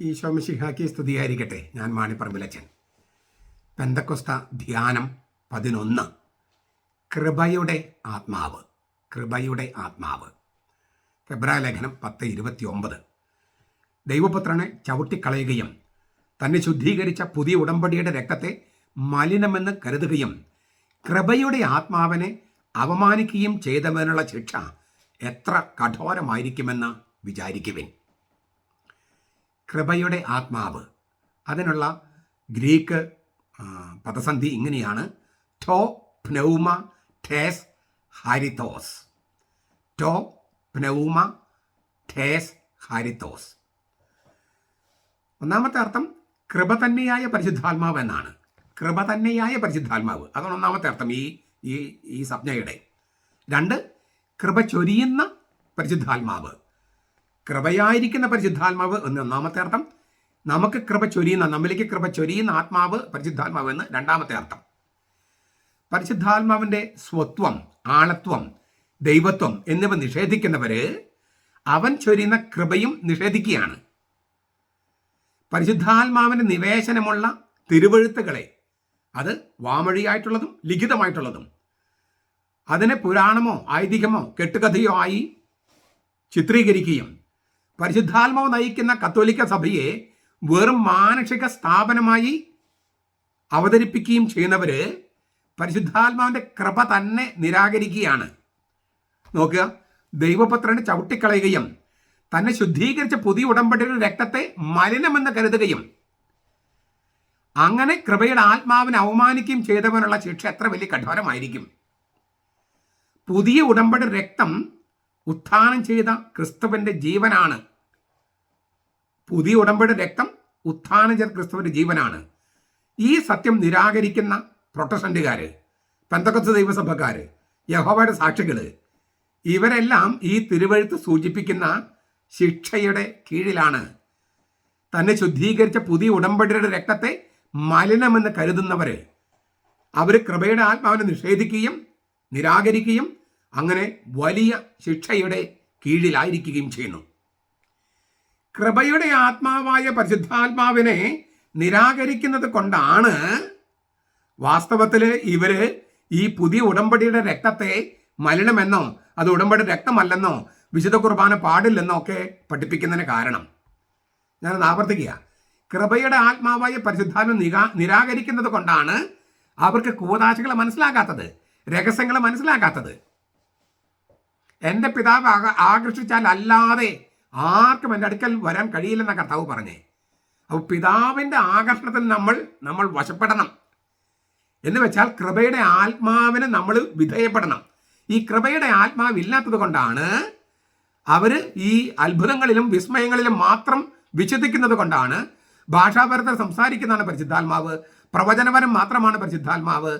ഈശോമിശിഹാക്കി സ്തുതിയായിരിക്കട്ടെ. ഞാൻ മാണിപ്പറമ്പിലച്ചൻ പെന്തക്കൊസ്ത ധ്യാനം പതിനൊന്ന്. കൃപയുടെ ആത്മാവ്. കൃപയുടെ ആത്മാവ്. ലേഖനം പത്ത് ഇരുപത്തി ഒമ്പത് ദൈവപുത്രനെ ചവിട്ടിക്കളയുകയും തന്നെ ശുദ്ധീകരിച്ച പുതിയ ഉടമ്പടിയുടെ രക്തത്തെ മലിനമെന്ന് കരുതുകയും കൃപയുടെ ആത്മാവിനെ അവമാനിക്കുകയും ചെയ്തവനുള്ള ശിക്ഷ എത്ര കഠോരമായിരിക്കുമെന്ന് വിചാരിക്കുവിൻ. കൃപയുടെ ആത്മാവ്. അതിനുള്ള ഗ്രീക്ക് പദസന്ധി ഇങ്ങനെയാണ്. ടോ പ്നൗമ ടേസ് ഹാരിത്തോസ് ടോ പ്നൗമ ടേസ് ഹാരിത്തോസ് ഒന്നാമത്തെ അർത്ഥം കൃപ തന്നെയായ പരിശുദ്ധാത്മാവ് എന്നാണ്. കൃപ തന്നെയായ പരിശുദ്ധാത്മാവ്. അതാണ് ഒന്നാമത്തെ അർത്ഥം ഈ ഈ ഈ സംജ്ഞയുടെ. രണ്ട് കൃപ ചൊരിയുന്ന പരിശുദ്ധാത്മാവ്. കൃപയായിരിക്കുന്ന പരിശുദ്ധാത്മാവ് എന്ന് ഒന്നാമത്തെ അർത്ഥം. നമുക്ക് കൃപ ചൊരിയുന്ന നമ്മിലേക്ക് കൃപ ചൊരിയുന്ന ആത്മാവ് പരിശുദ്ധാത്മാവ് എന്ന് രണ്ടാമത്തെ അർത്ഥം. പരിശുദ്ധാത്മാവിന്റെ സ്വത്വം ആണത്വം ദൈവത്വം എന്നിവ നിഷേധിക്കുന്നവര് അവൻ ചൊരിയുന്ന കൃപയും നിഷേധിക്കുകയാണ്. പരിശുദ്ധാത്മാവിന്റെ നിവേശനമുള്ള തിരുവഴുത്തുകളെ അത് വാമൊഴിയായിട്ടുള്ളതും ലിഖിതമായിട്ടുള്ളതും അതിനെ പുരാണമോ ഐതിഹ്യമോ കെട്ടുകഥയോ ആയി ചിത്രീകരിക്കുകയും പരിശുദ്ധാത്മാവ് നയിക്കുന്ന കത്തോലിക്ക സഭയെ വെറും മാനുഷിക സ്ഥാപനമായി അവതരിപ്പിക്കുകയും ചെയ്യുന്നവര് പരിശുദ്ധാത്മാവിന്റെ കൃപ തന്നെ നിരാകരിക്കുകയാണ്. നോക്കുക ദൈവപുത്രനെ ചവിട്ടിക്കളയുകയും തന്നെ ശുദ്ധീകരിച്ച പുതിയ ഉടമ്പടിയുടെ രക്തത്തെ മലിനമെന്ന് കരുതുകയും അങ്ങനെ കൃപയുടെ ആത്മാവിനെ അവമാനിക്കുകയും ചെയ്തവനുള്ള ശിക്ഷ എത്ര വലിയ കഠോരമായിരിക്കും. പുതിയ ഉടമ്പടി രക്തം ഉത്ഥാനം ചെയ്ത ക്രിസ്തുവിന്റെ ജീവനാണ്. പുതിയ ഉടമ്പടി രക്തം ഉത്ഥാനം ചെയ്ത ക്രിസ്തുവിന്റെ ജീവനാണ്. ഈ സത്യം നിരാകരിക്കുന്ന പ്രൊട്ടസ്റ്റന്റുകാര് പെന്തക്കത്ത് ദൈവസഭക്കാര് യഹോവയുടെ സാക്ഷികൾ ഇവരെല്ലാം ഈ തിരുവഴുത്ത് സൂചിപ്പിക്കുന്ന ശിക്ഷയുടെ കീഴിലാണ്. തന്നെ ശുദ്ധീകരിച്ച പുതിയ ഉടമ്പടിയുടെ രക്തത്തെ മലിനമെന്ന് കരുതുന്നവർ അവർ കൃപയുടെ ആത്മാവിനെ നിഷേധിക്കുകയും നിരാകരിക്കുകയും അങ്ങനെ വലിയ ശിക്ഷയുടെ കീഴിലായിരിക്കുകയും ചെയ്യുന്നു. കൃപയുടെ ആത്മാവായ പരിശുദ്ധാത്മാവിനെ നിരാകരിക്കുന്നത് കൊണ്ടാണ് വാസ്തവത്തിൽ ഇവർ ഈ പുതിയ ഉടമ്പടിയുടെ രക്തത്തെ മലിനമെന്നോ അത് ഉടമ്പടി രക്തമല്ലെന്നോ വിശുദ്ധ കുർബാന പാടില്ലെന്നോ ഒക്കെ പഠിപ്പിക്കുന്നതിന് കാരണം. ഞാൻ ആവർത്തിക്കുക. കൃപയുടെ ആത്മാവായ പരിശുദ്ധാത്മ നിരാ നിരാകരിക്കുന്നത് കൊണ്ടാണ് അവർക്ക് കൂതാശകളെ മനസ്സിലാകാത്തത് രഹസ്യങ്ങളെ മനസ്സിലാക്കാത്തത് എന്റെ പിതാവ് ആക- ആകർഷിച്ചാൽ അല്ലാതെ ആർക്കും എന്റെ അടുക്കൽ വരാൻ കഴിയില്ലെന്ന കർത്താവ് പറഞ്ഞേ. അപ്പോൾ പിതാവിന്റെ ആകർഷണത്തിൽ നമ്മൾ നമ്മൾ വശപ്പെടണം. എന്ന് വെച്ചാൽ കൃപയുടെ ആത്മാവിന് നമ്മൾ വിധേയപ്പെടണം. ഈ കൃപയുടെ ആത്മാവ് ഇല്ലാത്തത് കൊണ്ടാണ് അവർ ഈ അത്ഭുതങ്ങളിലും വിസ്മയങ്ങളിലും മാത്രം വിശ്വസിക്കുന്നത് കൊണ്ടാണ് ഭാഷാപരത്തിൽ സംസാരിക്കുന്നതാണ് പരിശുദ്ധാത്മാവ് പ്രവചനപരം മാത്രമാണ് പരിശുദ്ധാത്മാവ്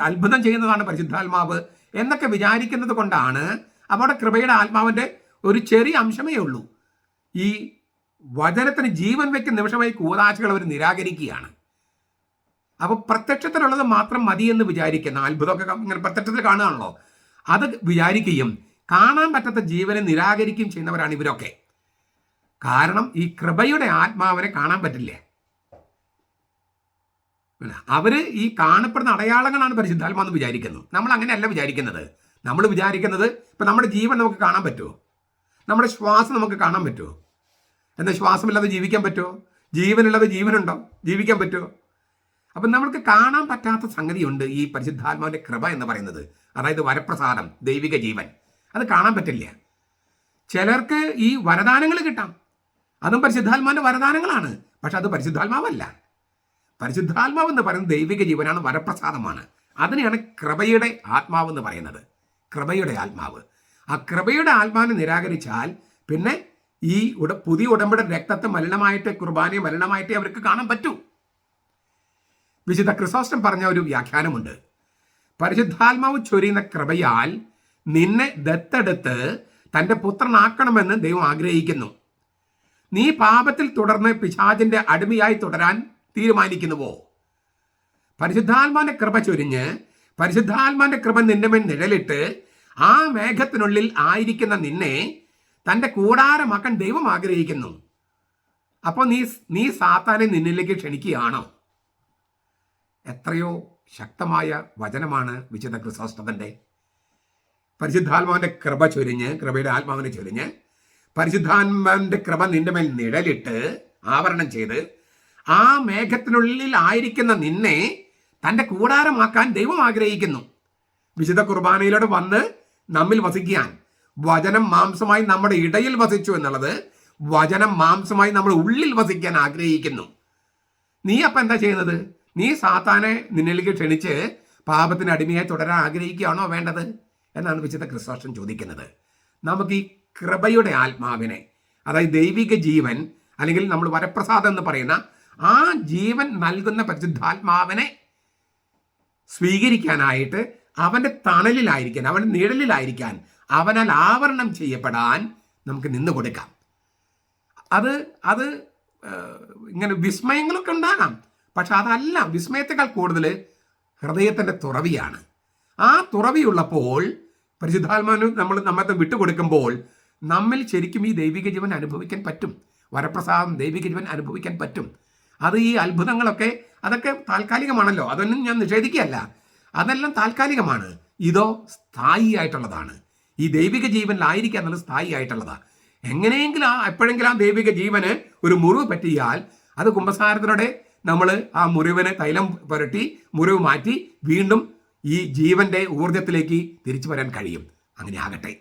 അത്ഭുതം ചെയ്യുന്നതാണ് പരിശുദ്ധാത്മാവ് എന്നൊക്കെ വിചാരിക്കുന്നത് കൊണ്ടാണ് അവിടെ കൃപയുടെ ആത്മാവിന്റെ ഒരു ചെറിയ അംശമേ ഉള്ളൂ. ഈ വചനത്തിന് ജീവൻ വെക്കുന്ന നിമിഷമായി കൂതാശകൾ അവർ നിരാകരിക്കുകയാണ്. അപ്പോൾ പ്രത്യക്ഷത്തിലുള്ളത് മാത്രം മതി എന്ന് വിചാരിക്കുന്ന അത്ഭുതമൊക്കെ ഇങ്ങനെ പ്രത്യക്ഷത്തിൽ കാണുകയാണല്ലോ. അത് വിചാരിക്കുകയും കാണാൻ പറ്റാത്ത ജീവനെ നിരാകരിക്കുകയും ചെയ്യുന്നവരാണ് ഇവരൊക്കെ. കാരണം ഈ കൃപയുടെ ആത്മാവനെ കാണാൻ പറ്റില്ല. അവർ ഈ കാണപ്പെടുന്ന അടയാളങ്ങളാണ് പരിശുദ്ധാത്മാന്ന് വിചാരിക്കുന്നു. നമ്മൾ അങ്ങനെയല്ല വിചാരിക്കുന്നത്. നമ്മൾ വിചാരിക്കുന്നത് ഇപ്പം നമ്മുടെ ജീവൻ നമുക്ക് കാണാൻ പറ്റുമോ? നമ്മുടെ ശ്വാസം നമുക്ക് കാണാൻ പറ്റുമോ? എന്താ ശ്വാസമില്ലാതെ ജീവിക്കാൻ പറ്റുമോ? ജീവനുള്ളത് ജീവനുണ്ടോ? ജീവിക്കാൻ പറ്റുമോ? അപ്പം നമ്മൾക്ക് കാണാൻ പറ്റാത്ത സംഗതിയുണ്ട് ഈ പരിശുദ്ധാത്മാവിന്റെ കൃപ എന്ന് പറയുന്നത്. അതായത് വരപ്രസാദം ദൈവിക ജീവൻ. അത് കാണാൻ പറ്റില്ല. ചിലർക്ക് ഈ വരദാനങ്ങൾ കിട്ടാം. അതും പരിശുദ്ധാത്മാവിന്റെ വരദാനങ്ങളാണ്. പക്ഷെ അത് പരിശുദ്ധാത്മാവല്ല. പരിശുദ്ധാത്മാവ് എന്ന് പറയുന്നത് ദൈവിക ജീവനാണ് വരപ്രസാദമാണ്. അതിനെയാണ് കൃപയുടെ ആത്മാവ് എന്ന് പറയുന്നത്. കൃപയുടെ ആത്മാവ്. ആ കൃപയുടെ ആത്മാവിനെ നിരാകരിച്ചാൽ പിന്നെ ഈ ഉട പുതിയ ഉടമ്പടി രക്തത്തെ മലിനമായിട്ട് കുർബാനയെ മലിനമായിട്ടേ അവർക്ക് കാണാൻ പറ്റൂ. വിശുദ്ധ ക്രിസോസ്റ്റം പറഞ്ഞ ഒരു വ്യാഖ്യാനമുണ്ട്. പരിശുദ്ധാത്മാവ് ചൊരിയുന്ന കൃപയാൽ നിന്നെ ദത്തെടുത്ത് തന്റെ പുത്രനാക്കണമെന്ന് ദൈവം ആഗ്രഹിക്കുന്നു. നീ പാപത്തിൽ തുടർന്ന് പിശാചിന്റെ അടിമയായി തുടരാൻ തീരുമാനിക്കുന്നുവോ? പരിശുദ്ധാത്മാന്റെ കൃപ ചൊരിഞ്ഞ് പരിശുദ്ധാത്മാന്റെ കൃപ നിന്റെ മേൽ നിഴലിട്ട് ആ മേഘത്തിനുള്ളിൽ ആയിരിക്കുന്ന നിന്നെ തന്റെ കൂടാരമാക്കാൻ ദൈവം ആഗ്രഹിക്കുന്നു. അപ്പോൾ നീ നീ സാത്താനെ നിന്നിലേക്ക് ക്ഷണിക്കുകയാണോ? എത്രയോ ശക്തമായ വചനമാണ് വിശുദ്ധ ക്രിസോസ്റ്റത്തിന്റെ പരിശുദ്ധാത്മാവിന്റെ കൃപ ചൊരിഞ്ഞ് കൃപയുടെ ആത്മാവിനെ ചൊരിഞ്ഞ് പരിശുദ്ധാത്മാവിന്റെ കൃപ നിന്റെ മേൽ നിഴലിട്ട് ആവരണം ചെയ്ത് ആ മേഘത്തിനുള്ളിൽ ആയിരിക്കുന്ന നിന്നെ തന്റെ കൂടാരമാക്കാൻ ദൈവം ആഗ്രഹിക്കുന്നു. വിശുദ്ധ കുർബാനയിലൂടെ വന്ന് നമ്മിൽ വസിക്കാൻ വചനം മാംസമായി നമ്മുടെ ഇടയിൽ വസിച്ചു എന്നുള്ളത് വചനം മാംസമായി നമ്മുടെ ഉള്ളിൽ വസിക്കാൻ ആഗ്രഹിക്കുന്നു. നീ അപ്പം എന്താ ചെയ്യുന്നത്? നീ സാത്താനെ നിന്നിലേക്ക് ക്ഷണിച്ച് പാപത്തിന് അടിമയായി തുടരാൻ ആഗ്രഹിക്കുകയാണോ വേണ്ടത്? എന്നാണ് വിശുദ്ധ ക്രിസ്തോഷൻ ചോദിക്കുന്നത്. നമുക്ക് ഈ കൃപയുടെ ആത്മാവിനെ അതായത് ദൈവിക ജീവൻ അല്ലെങ്കിൽ നമ്മൾ വരപ്രസാദം എന്ന് പറയുന്ന ആ ജീവൻ നൽകുന്ന പരിശുദ്ധാത്മാവിനെ സ്വീകരിക്കാനായിട്ട് അവന്റെ തണലിലായിരിക്കാൻ അവന്റെ നിഴലിലായിരിക്കാൻ അവനാൽ ആവരണം ചെയ്യപ്പെടാൻ നമുക്ക് നിന്ന് കൊടുക്കാം. അത് അത് ഇങ്ങനെ വിസ്മയങ്ങളൊക്കെ ഉണ്ടാകാം. പക്ഷെ അതല്ല വിസ്മയത്തെക്കാൾ കൂടുതൽ ഹൃദയത്തിന്റെ തുറവിയാണ്. ആ തുറവിയുള്ളപ്പോൾ പരിശുദ്ധാത്മാവിന് നമ്മൾ നമ്മത്തെ വിട്ടുകൊടുക്കുമ്പോൾ നമ്മിൽ ശരിക്കും ഈ ദൈവിക ജീവൻ അനുഭവിക്കാൻ പറ്റും. വരപ്രസാദം ദൈവിക ജീവൻ അനുഭവിക്കാൻ പറ്റും. അത് ഈ അത്ഭുതങ്ങളൊക്കെ അതൊക്കെ താൽക്കാലികമാണല്ലോ. അതൊന്നും ഞാൻ നിഷേധിക്കുകയല്ല. അതെല്ലാം താൽക്കാലികമാണ്. ഇതോ സ്ഥായി ആയിട്ടുള്ളതാണ് ഈ ദൈവിക ജീവനിലായിരിക്കുക എന്നുള്ളത് സ്ഥായി ആയിട്ടുള്ളതാണ് എങ്ങനെയെങ്കിലും ആ എപ്പോഴെങ്കിലും ആ ദൈവിക ജീവന് ഒരു മുറിവ് പറ്റിയാൽ അത് കുംഭസാരത്തിലൂടെ നമ്മൾ ആ മുറിവിന് തൈലം പുരട്ടി മുറിവ് മാറ്റി വീണ്ടും ഈ ജീവന്റെ ഊർജത്തിലേക്ക് തിരിച്ചു വരാൻ കഴിയും. അങ്ങനെ ആകട്ടെ.